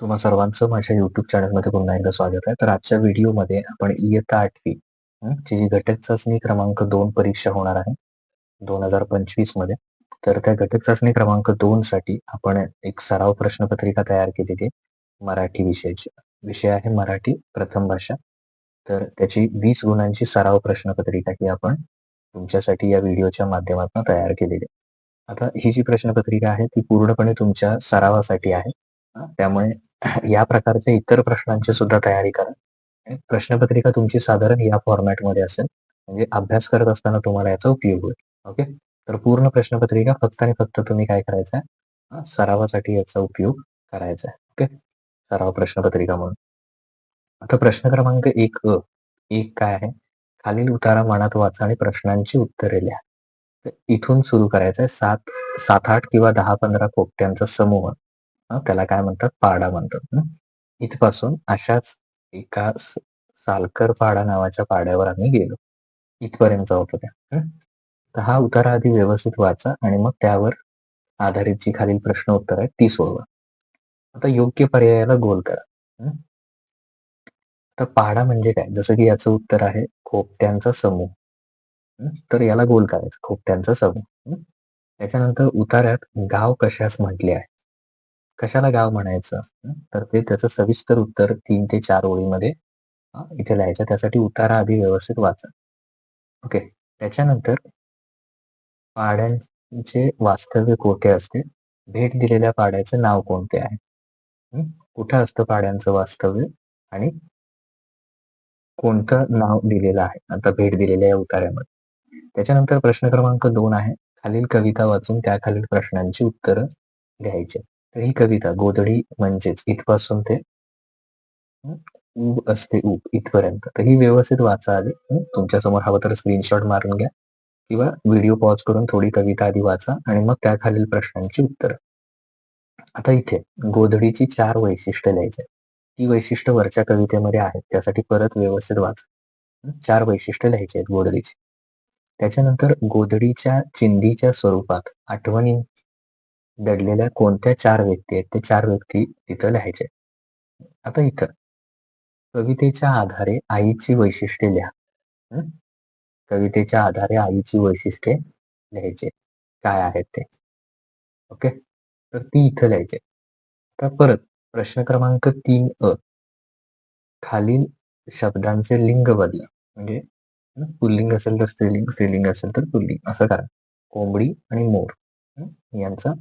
तुम्हा सर्वांचं माझ्या युट्यूब चॅनलमध्ये पुन्हा एकदा स्वागत आहे. तर आजच्या व्हिडिओमध्ये आपण इयत्ता आठवी ची जी घटक चाचणी क्रमांक दोन परीक्षा होणार आहे 2025 मध्ये. तर त्या घटक चाचणी क्रमांक दोन साठी आपण एक सराव प्रश्नपत्रिका तयार केलेली आहे मराठी विषयाची. विषय आहे मराठी प्रथम भाषा. तर त्याची वीस गुणांची सराव प्रश्नपत्रिका ही आपण तुमच्यासाठी या व्हिडिओच्या माध्यमातून तयार केलेली आहे. आता ही जी प्रश्नपत्रिका आहे ती पूर्णपणे तुमच्या सरावासाठी आहे. त्यामुळे या प्रकारच्या इतर प्रश्नांची सुद्धा तयारी करा. प्रश्नपत्रिका तुमची साधारण या फॉर्मॅटमध्ये असेल. म्हणजे अभ्यास करत असताना तुम्हाला याचा उपयोग होईल. ओके. तर पूर्ण प्रश्नपत्रिका फक्त आणि फक्त तुम्ही काय करायचं आहे, सरावासाठी याचा उपयोग करायचा आहे. ओके. सराव प्रश्नपत्रिका म्हणून. आता प्रश्न क्रमांक एक अ. एक काय आहे? खालील उतारा मनात वाचा आणि प्रश्नांची उत्तरे लिहा. इथून सुरू करायचं आहे. 7 7-8 किंवा 10-15 कोट्यांचा समूह त्याला काय म्हणतात? पाडा म्हणतात. इथपासून अशाच एका सालकर पाडा नावाच्या पाड्यावर आम्ही गेलो. इथपर्यंत जाऊ त्या. तर हा उतारा आधी व्यवस्थित वाचा आणि मग त्यावर आधारित जी खालील प्रश्न उत्तर आहेत ती सोडवा. आता योग्य पर्यायाला गोल करा. तर पाढा म्हणजे काय? जसं की याचं उत्तर आहे खोपट्यांचा समूह. तर याला गोल करायचं. खोपट्यांचा समूह. त्याच्यानंतर उतार्यात गाव कशास म्हटले आहे? कशाला गाव म्हणायचं? तर ते त्याचं सविस्तर उत्तर तीन ते चार ओळीमध्ये इथे लिहायचं. त्यासाठी उतारा आधी व्यवस्थित वाचा. ओके. त्याच्यानंतर पाड्यांचे वास्तव्य कोठे असते? भेट दिलेल्या पाड्याचे नाव कोणते आहे? कुठं असतं पाड्यांचं वास्तव्य आणि कोणतं नाव दिलेलं आहे आता भेट दिलेल्या या उतार्यामध्ये? त्याच्यानंतर प्रश्न क्रमांक दोन आहे. खालील कविता वाचून त्या खालील प्रश्नांची उत्तरं लिहायची. ही कविता गोधडी म्हणजेच इथपासून ते ऊब असते ऊब इथपर्यंत. तर ही व्यवस्थित वाचा आली तुमच्या तुमच्यासमोर हवं तर स्क्रीनशॉट मारून घ्या किंवा व्हिडिओ पॉज करून थोडी कविता आधी वाचा आणि मग त्या खालील प्रश्नांची उत्तर आता इथे गोधडीची चार वैशिष्ट्य लिहायची आहेत. वैशिष्ट्य वरच्या कवितेमध्ये आहेत. त्यासाठी परत व्यवस्थित वाचा. चार वैशिष्ट्य लिहायची आहेत गोधडीची. त्याच्यानंतर गोधडीच्या चिंधीच्या स्वरूपात आठवणी दडलेल्या कोणत्या चार व्यक्ती आहेत? ते चार व्यक्ती तिथं लिहायचे आता इथं कवितेच्या आधारे आईची वैशिष्ट्ये लिहा. कवितेच्या आधारे आईची वैशिष्ट्ये लिहायचे काय आहेत ते? ओके. तर ती इथं लिहायचे आता परत प्रश्न क्रमांक तीन अ. खालील शब्दांचे लिंग बदला. म्हणजे पुल्लिंग असेल तर स्त्रीलिंग, स्त्रीलिंग असेल तर पुल्लिंग असं करा. कोंबडी आणि मोर यांचा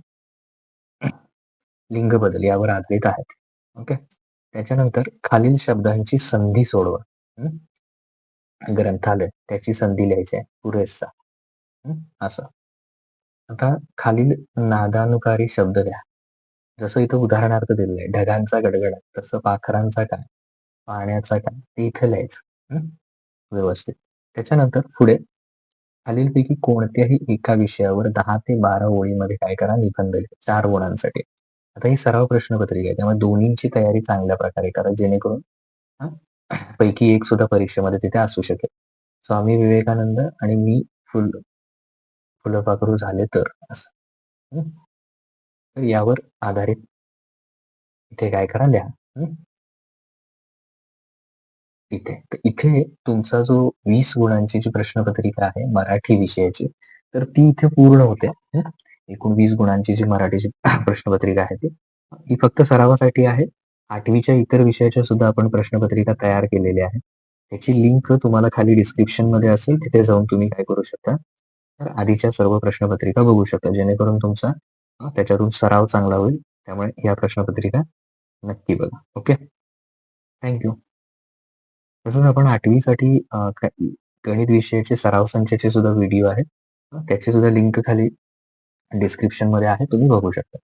लिंग बदल यावर आधारित आहेत. ओके. त्याच्यानंतर खालील शब्दांची संधी सोडवा. ग्रंथालय त्याची संधी लिहायची आहे. पुरेसा असं. आता खालील नादानुकारी शब्द द्या जसं इथं उदाहरणार्थ दिलेलं आहे. ढगांचा गडगडा तसं पाखरांचा काय, पाण्याचा काय ते इथे लिहायचं. व्यवस्थित. त्याच्यानंतर पुढे खालीलपैकी कोणत्याही एका विषयावर दहा ते 12 ओळीमध्ये काय करा निबंध लिहा. चार गुणांसाठी. आता ही सराव प्रश्नपत्रिका आहे. त्यामुळे दोन्हींची तयारी चांगल्या प्रकारे करा जेणेकरून पैकी एक सुद्धा परीक्षेमध्ये तिथे असू शकेल. स्वामी विवेकानंद आणि मी फुल फुलपाखरू झाले तर असं. तर यावर आधारित इथे काय करा लिहा. इथे. इथे तुमचा जो वीस गुणांची जी प्रश्नपत्रिका आहे मराठी विषयाची, तर ती इथे पूर्ण होते. एकूण वीस गुणांची जी मराठीची प्रश्नपत्रिका आहे ती. ही फक्त सरावासाठी आहे. आठवीच्या इतर विषयाच्या सुद्धा आपण प्रश्नपत्रिका तयार केलेल्या आहेत. त्याची लिंक तुम्हाला खाली डिस्क्रिप्शनमध्ये असेल. तिथे जाऊन तुम्ही काय करू शकता, तर आधीच्या सर्व प्रश्नपत्रिका बघू शकता. जेणेकरून तुमचा त्याच्यातून सराव चांगला होईल. त्यामुळे या प्रश्नपत्रिका नक्की बघा. ओके. Thank you. तसंच आपण आठवीसाठी गणित विषयाचे सराव संचाचे सुद्धा व्हिडिओ आहेत. त्याचे त्याची सुद्धा लिंक खाली डिस्क्रिप्शनमध्ये आहे. तुम्ही बघू शकता.